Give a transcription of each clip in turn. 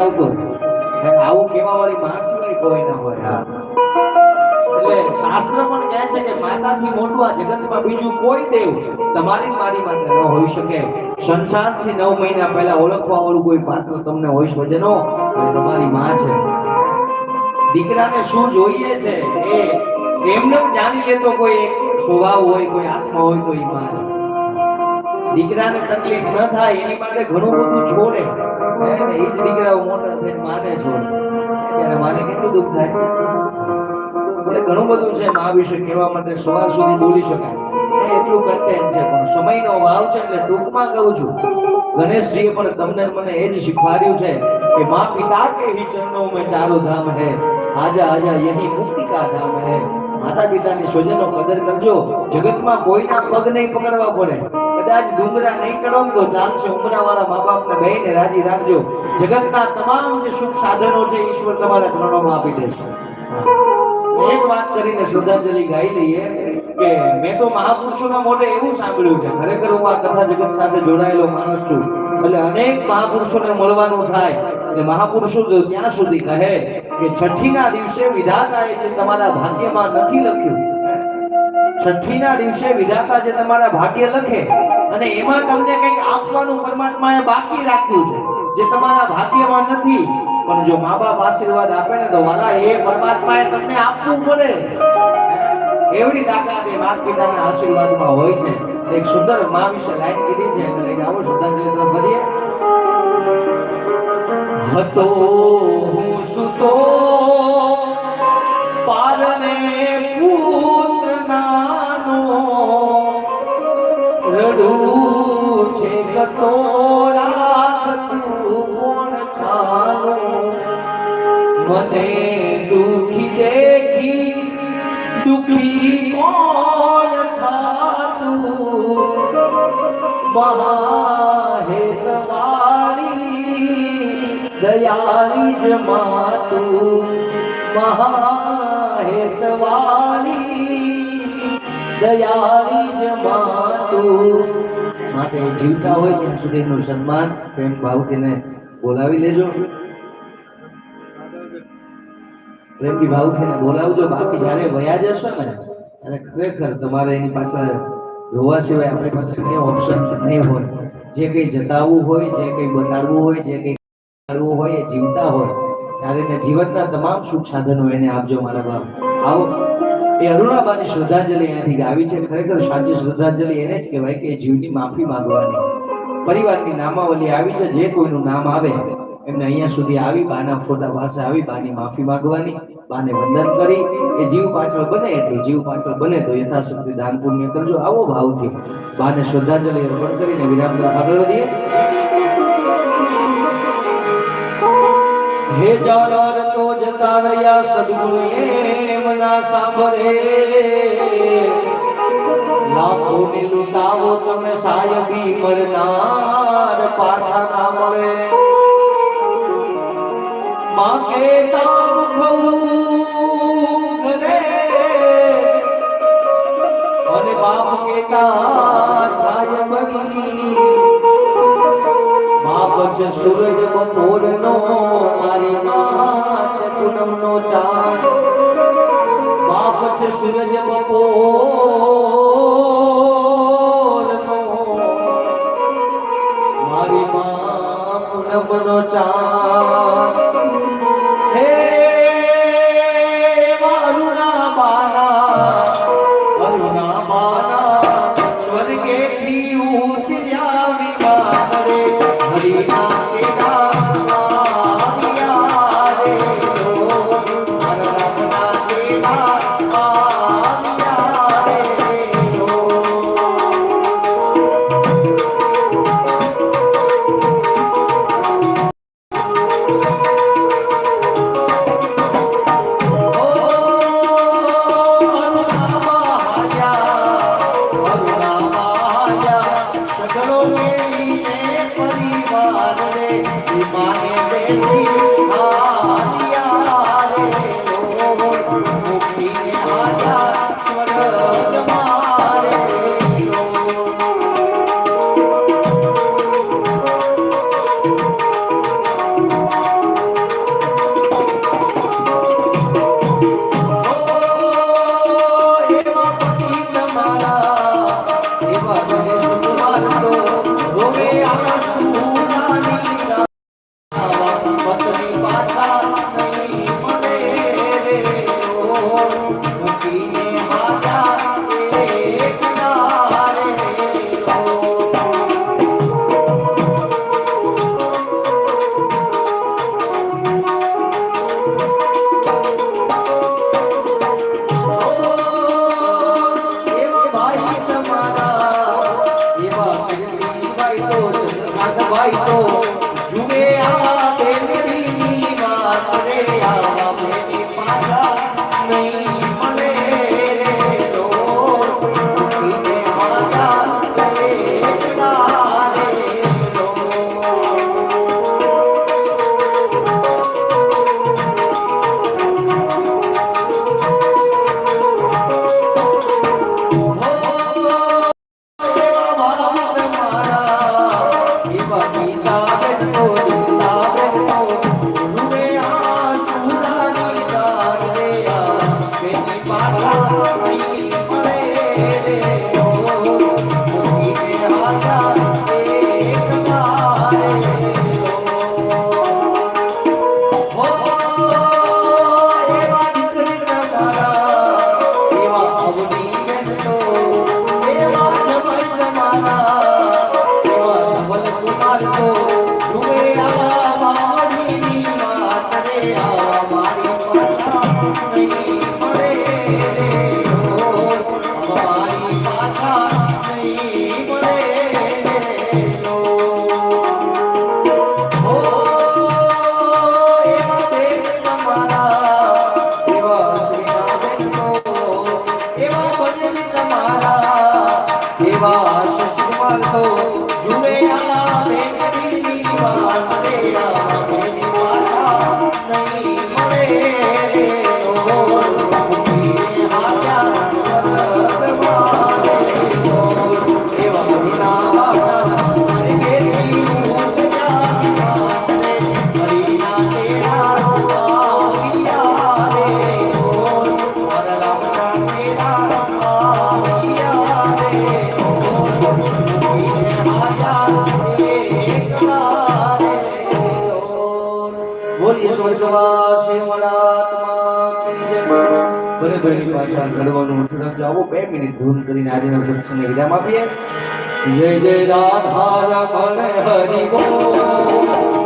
આવું કેવા વાળી માં સિવાય કોઈ ના હોય. એટલે શાસ્ત્ર પણ કહે છે કે માતાથી મોટું આ જગતમાં બીજું કોઈ દેવ તમારી મારી માટે ન હોઈ શકે. સંસારથી નવ મહિના પહેલા ઓળખવા વાળું કોઈ પાત્ર તમને હોય સ્વજનો તો તમારી માં છે. દીકરાને શું જોઈએ છે? એ એમને જાણી લેતો કોઈ સ્વભાવ હોય, કોઈ આત્મા હોય તો એ માં છે. દીકરાને તકલીફ ન થાય, એની માટે ઘણું બધું છોડે. હે ને એ જ દીકરાઓ મોટા થઈને માને છોડે ત્યારે માને કેટલું દુઃખ થાય? એટલે ઘણું બધું છે મા વિશે કહેવા માટે સવાર સુધી બોલી શકાય. એટલું કન્ટેન્ટ છે, પણ સમયનો અભાવ છે એટલે ટૂંકમાં કહું છું, ગણેશજીએ પણ તમને મને એ જ શીખવાડ્યું છે કે મા પિતા કે હી ચરણો में ચારો ધામ હે, આજા આજા યહી મુક્તિ કા ધામ હે. માતા પિતાની સ્વજનો કદર કરજો, જગતમાં કોઈના પગ નહીં પકડવા પડે. કદાચ ડુંગરા નહીં ચડો તો ચાલશે ઉમરા વાળા મા બાપને બેને રાજી રાખજો. જગતના તમામ જે સુખ સાધનો છે, ઈશ્વર તમારા ચરણોમાં આપી દેશે. એક વાત કરીને શ્રદ્ધાંજલિ ગાઈ લઈએ કે મેં તો મહાપુરુષોના મોઢે એવું સાંભળ્યું છે, ખરેખર હું આ કથા જગત સાથે જોડાયેલો માણસ છું. એટલે અનેક મહાપુરુષોને મળવાનું થાય અને મહાપુરુષો ત્યાં સુધી કહે કે છઠ્ઠીના દિવસે વિધાતાએ જે તમારા ભાગ્યમાં નથી લખ્યું છઠ્ઠીના દિવસે વિધાતા જે તમારા ભાગ્ય લખે અને એમાં તમને કંઈક આપવાનું પરમાત્માએ બાકી રાખ્યું છે, જે તમારા ભાગ્યમાં નથી, પણ જો મા બાપ આશીર્વાદ આપે ને તો વાલા, એ પરમાત્માએ તમને આપવું પડે. એવડી તાકાત એ માતા પિતાના આશીર્વાદમાં હોય છે. એક સુંદર મા વિશે લાઈન કીધી છે, એટલે લઈને આવો, શ્રદ્ધાંજલિ તો કરીએ હતો હું સુતો ओ रात तू कौन छलो दुखी देखी दुखी कौन था तू? बाहेत वाली दयारी जमा तू। महान है त जमा तू। માટે જીવતા હોય ત્યાં સુધીનું સન્માન પ્રેમ ભાવથી એને બોલાવી લેજો. પ્રેમથી ભાવથી એને બોલાવજો. બાકી જ્યારે વયા જશો ને અને ખરેખર તમારે એની પાસે રોવા સિવાય આપણી પાસે કઈ ઓપ્શન નહીં હોય. જે કંઈ જતાવવું હોય, જે કંઈ બતાડવું હોય, જે કંઈ કરવું હોય, એ જીવતા હોય. ત્યારે જીવનના તમામ સુખ સાધનો એને આપજો મારા બાપ. આવો. એ અરુણાબાની શ્રદ્ધાંજલિ અહીંયાથી ગાવી છે. ખરેખર સાચી શ્રદ્ધાંજલિ એને જ કહેવાય કે જીવની માફી માંગવાની. પરિવારની નામાવલી આવી છે. જે કોઈનું નામ આવે, એમને અહીંયા સુધી આવી, બાના ફોટા પાસે આવી, બાની માફી માંગવાની, બાને વંદન કરી. એ જીવ પાછળ બને એટલું જીવ પાછળ બને તો યથાશક્તિ દાન પુણ્ય કરજો. આવો ભાવથી બાને શ્રદ્ધાંજલિ અર્પણ કરીને વિરામ આગળ વધીએ. હે જાનર તો જતા રહ્યા સદગુરુ એમ ના સાંભળે. લાખો ને લૂંટાવો તમે સાયબી મરનાર પાછા ના મળે. માગે તામ ખવું અને બાપ કેતા છે સૂરજ બપોરનો મારી માં છે પૂનમનો ચાંદ બાપ છે સૂરજ બપોરનો મારે આવો બે મિનિટ ધૂન કરીને આજના સત્સંગને વિરામ આપીએ જય જય રાધા રમણ હરિ બોલ.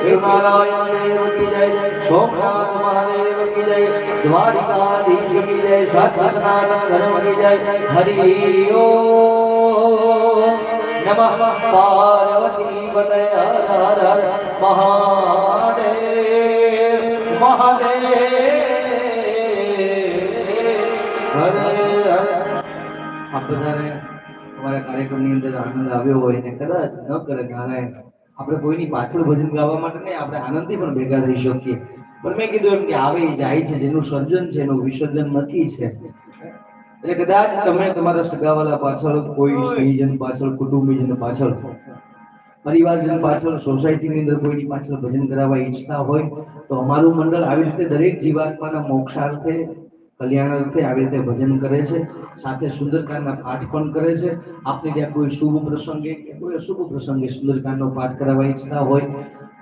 જય વેદ નારાયણ દેવ કી જય સોમનાથ મહાદેવ કી જય દ્વારિકાધીશ કી જય સત્ય સનાતન ધર્મ કી જય હરિ નમઃ પાર્વતી પતય હર હર મહાદેવ મહાદેવ હર હર આપ અંદર આનંદ આવ્યો હોય ને કદાચ ન કરે નારાયણ આપણે કોઈની પાછળ ભજન ગાવા માટે નહીં આપણે આનંદથી પણ ભેગા થઈ શકીએ. પણ મેં કીધું એમ કે આવે જાય છે જેનું સર્જન છે એનું વિસર્જન નક્કી છે. એટલે કદાચ તમે તમારા સગાવાલા પાછળ કોઈ સ્નેહીજન પાછળ કુટુંબીજન પાછળ પરિવારજન પાછળ સોસાયટીની અંદર કોઈની પાછળ ભજન કરાવવા ઈચ્છતા હોય તો અમારું મંડળ આવી રીતે દરેક જીવાત્માના મોક્ષાર્થે કલ્યાણાર્થે આવી રીતે ભજન કરે છે. સાથે સુંદરકાંડના પાઠ પણ કરે છે. આપને ત્યાં કોઈ શુભ પ્રસંગે કે કોઈ અશુભ પ્રસંગે સુંદરકાંડનો પાઠ કરાવવા ઈચ્છતા હોય,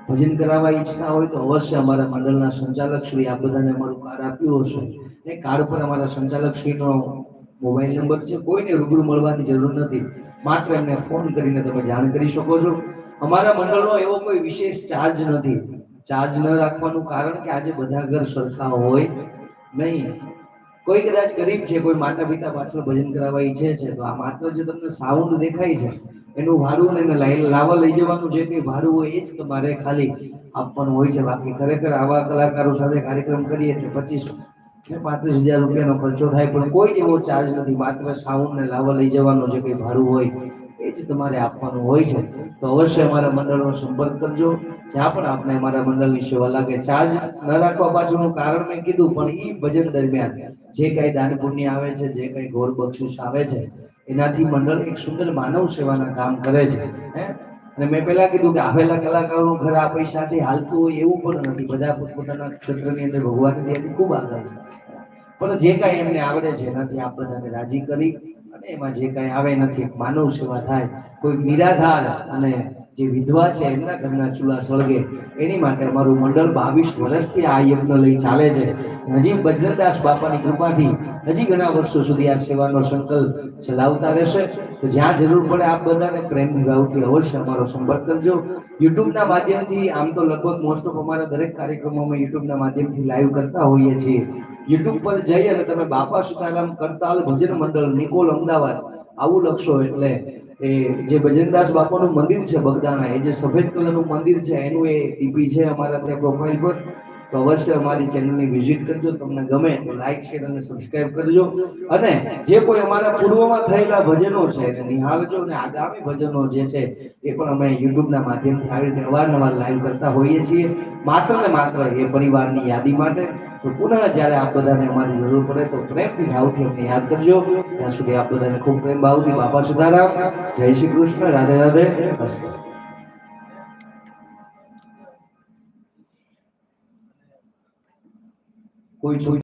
ભજન કરાવવા ઈચ્છતા હોય, તો અવશ્ય અમારા મંડળના સંચાલક શ્રી આ બધાને અમારું કાર્ડ આપ્યું હશે. એ કાર્ડ પર અમારા સંચાલક શ્રીનો મોબાઈલ નંબર છે. કોઈને રૂબરૂ મળવાની જરૂર નથી. માત્ર એમને ફોન કરીને તમે જાણ કરી શકો છો. અમારા મંડળનો એવો કોઈ વિશેષ ચાર્જ નથી. ચાર્જ ન રાખવાનું કારણ કે આજે બધા ઘર સરખા હોય નહીં. કોઈ કદાચ ગરીબ છે, કોઈ માતા પિતા પાછળ ભજન કરાવવા ઈચ્છે છે, તો આ માત્ર જે તમને સાઉન્ડ દેખાય છે, એનું ભાડું એને લાવવા લઈ જવાનું જે કંઈ ભાડું હોય એ જ તમારે ખાલી આપવાનું હોય છે. બાકી ખરેખર આવા કલાકારો સાથે કાર્યક્રમ કરીએ એટલે પચીસ ને પાંત્રીસ હજાર રૂપિયાનો ખર્ચો થાય, પણ કોઈ જ એવો ચાર્જ નથી. માત્ર સાઉન્ડ ને લાવવા લઈ જવાનો જે કંઈ ભાડું હોય એ જ તમારે આપવાનું હોય છે. તો અવશ્ય અમારા મંડળનો સંપર્ક કરજો. જ્યાં પણ આપને અમારા મંડળની સેવા લાગે, ચાર્જ ન રાખવા પાછળનું કારણ મેં કીધું, પણ એ ભજન દરમિયાન જે કાંઈ દાન પુણ્ય આવે છે, જે કંઈ ગોર બક્ષિસ આવે છે, એનાથી મંડળ એક સુંદર માનવ સેવાના કામ કરે છે. અને મેં પહેલા કીધું કે આવેલા કલાકારોનું ઘર આ પૈસાથી હાલતું હોય એવું પણ નથી. બધા પોતપોતાના ક્ષેત્રની અંદર ભગવાનની દયાથી ખૂબ આગળ પણ જે કાંઈ એમને આવડે છે, એનાથી આપ બધાને રાજી કરી અને એમાં જે કાંઈ આવે નથી. માનવ સેવા થાય. કોઈ નિરાધાર અને જે વિધવા છે, એમના ઘરના ચૂલા સળગે. એની માટે અમારું મંડળ બાવીસ વર્ષથી આ યજ્ઞ લઈ ચાલે છે. હજી બજરંગદાસ બાપાની કૃપાથી હજી ઘણા વર્ષો સુધી આ સેવાનો સંકલ્પ ચલાવતા રહેશે. તો જ્યાં જરૂર પડે આપ બધાને પ્રેમ ભાવથી અવશ્ય અમારો સંપર્ક કરજો. યુટ્યુબના માધ્યમથી આમ તો લગભગ મોસ્ટ ઓફ અમારા દરેક કાર્યક્રમોમાં યુટ્યુબના માધ્યમથી લાઈવ કરતા હોઈએ છીએ. યુટ્યુબ પર જઈ અને તમે બાપા સીતારામ કરતાલ ભજન મંડળ, નિકોલ અમદાવાદ, આવું લખશો એટલે એ જે ભજનદાસ બાપાનું મંદિર છે બગદાણા, એ જે સફેદ કલરનું મંદિર છે, એનું એ ડીપી છે અમારા ત્યાં પ્રોફાઇલ પર. તો અવશ્ય અમારી ચેનલની વિઝિટ કરજો. તમને ગમે તો લાઈક શેર અને સબસ્ક્રાઇબ કરજો. અને જે કોઈ અમારા પૂર્વમાં થયેલા ભજનો છે, એને નિહાળજો અને આગામી ભજનો જે છે, એ પણ અમે યુટ્યુબના માધ્યમથી આવી રીતે અવારનવાર લાઈવ કરતા હોઈએ છીએ. માત્ર ને માત્ર એ પરિવારની યાદી માટે. તો પુનઃ જ્યારે આપ બધાને અમારી જરૂર પડે તો પ્રેમથી ભાવથી અમને યાદ કરજો. ત્યાં સુધી આપ બધાને ખૂબ પ્રેમ, ભાવથી બાપા સુધારામ. જય શ્રી કૃષ્ણ. રાધે રાધે. こうい